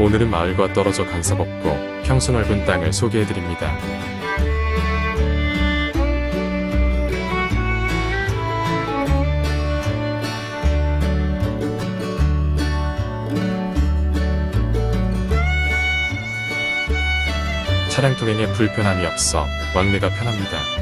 오늘은 마을과 떨어져 간섭 없고 평수 넓은 땅을 소개해드립니다. 차량 통행에 불편함이 없어 왕래가 편합니다.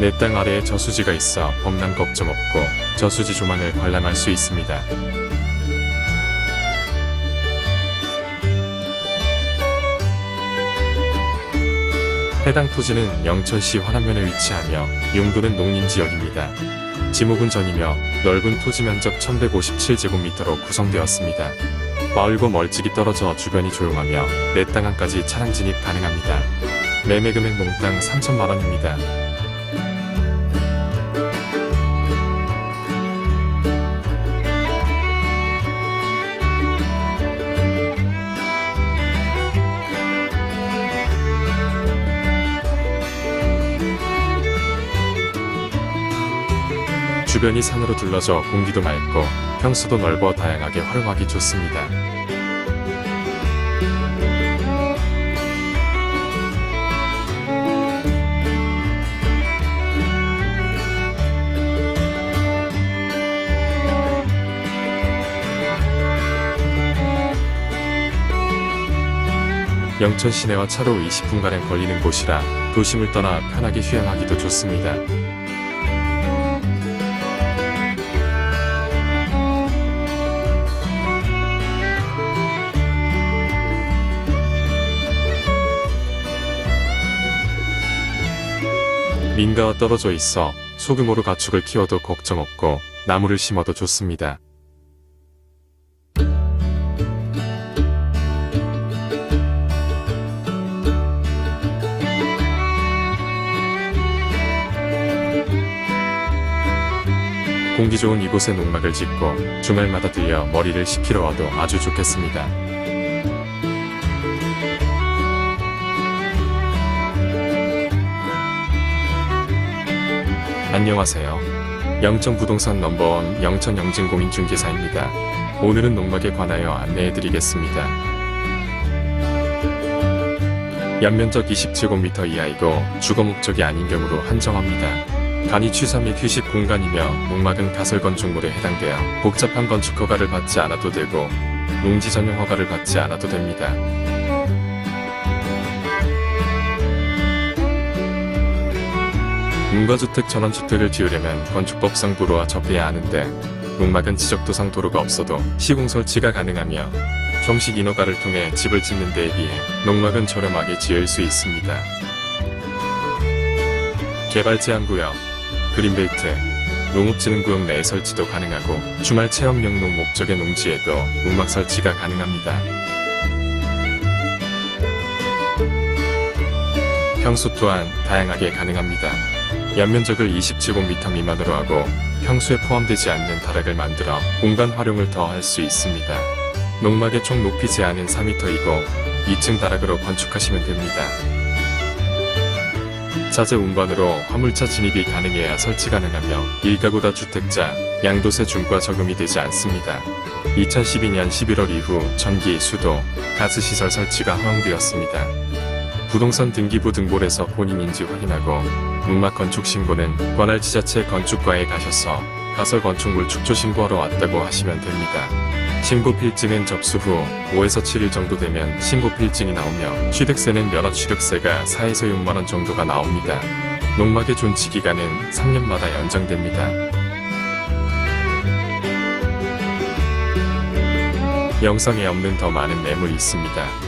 내 땅 아래에 저수지가 있어 범람 걱정 없고 저수지 조망을 관람할 수 있습니다. 해당 토지는 영천시 화남면에 위치하며 용도는 농림지역입니다. 지목은 전이며 넓은 토지 면적 1157제곱미터로 구성되었습니다. 마을과 멀찍이 떨어져 주변이 조용하며 내 땅 안까지 차량 진입 가능합니다. 매매 금액 몽땅 3천만 원입니다. 주변이 산으로 둘러져 공기도 맑고 평수도 넓어 다양하게 활용하기 좋습니다. 영천 시내와 차로 20분가량 걸리는 곳이라 도심을 떠나 편하게 휴양하기도 좋습니다. 민가와 떨어져 있어 소규모로 가축을 키워도 걱정 없고 나무를 심어도 좋습니다. 공기 좋은 이곳에 농막을 짓고 주말마다 들려 머리를 식히러 와도 아주 좋겠습니다. 안녕하세요. 영천 부동산 넘버원 영천 영진공인중개사입니다. 오늘은 농막에 관하여 안내해드리겠습니다. 연면적 20제곱미터 이하이고 주거 목적이 아닌 경우로 한정합니다. 간이 취사 및 휴식 공간이며 농막은 가설 건축물에 해당되어 복잡한 건축 허가를 받지 않아도 되고 농지 전용 허가를 받지 않아도 됩니다. 문가주택 전원주택을 지으려면 건축법상 도로와 접해야 하는데 농막은 지적도상 도로가 없어도 시공 설치가 가능하며 정식 인허가를 통해 집을 짓는 데에 비해 농막은 저렴하게 지을 수 있습니다. 개발 제한구역, 그린벨트, 농업진흥구역 내에 설치도 가능하고 주말 체험 영농 목적의 농지에도 농막 설치가 가능합니다. 평수 또한 다양하게 가능합니다. 연면적을 20제곱미터 미만으로 하고 평수에 포함되지 않는 다락을 만들어 공간 활용을 더 할 수 있습니다. 농막의 총 높이 제한은 4m이고 2층 다락으로 건축하시면 됩니다. 자재 운반으로 화물차 진입이 가능해야 설치 가능하며 1가구다 주택자, 양도세 중과 적용이 되지 않습니다. 2012년 11월 이후 전기, 수도, 가스시설 설치가 허용되었습니다. 부동산 등기부 등본에서 본인인지 확인하고 문막 건축 신고는 관할 지자체 건축과에 가셔서 가설 건축물 축조 신고하러 왔다고 하시면 됩니다. 신고 필증은 접수 후 5에서 7일 정도 되면 신고 필증이 나오며 취득세는 면허 취득세가 4에서 6만 원 정도가 나옵니다. 농막의 존치 기간은 3년마다 연장됩니다. 영상에 없는 더 많은 매물이 있습니다.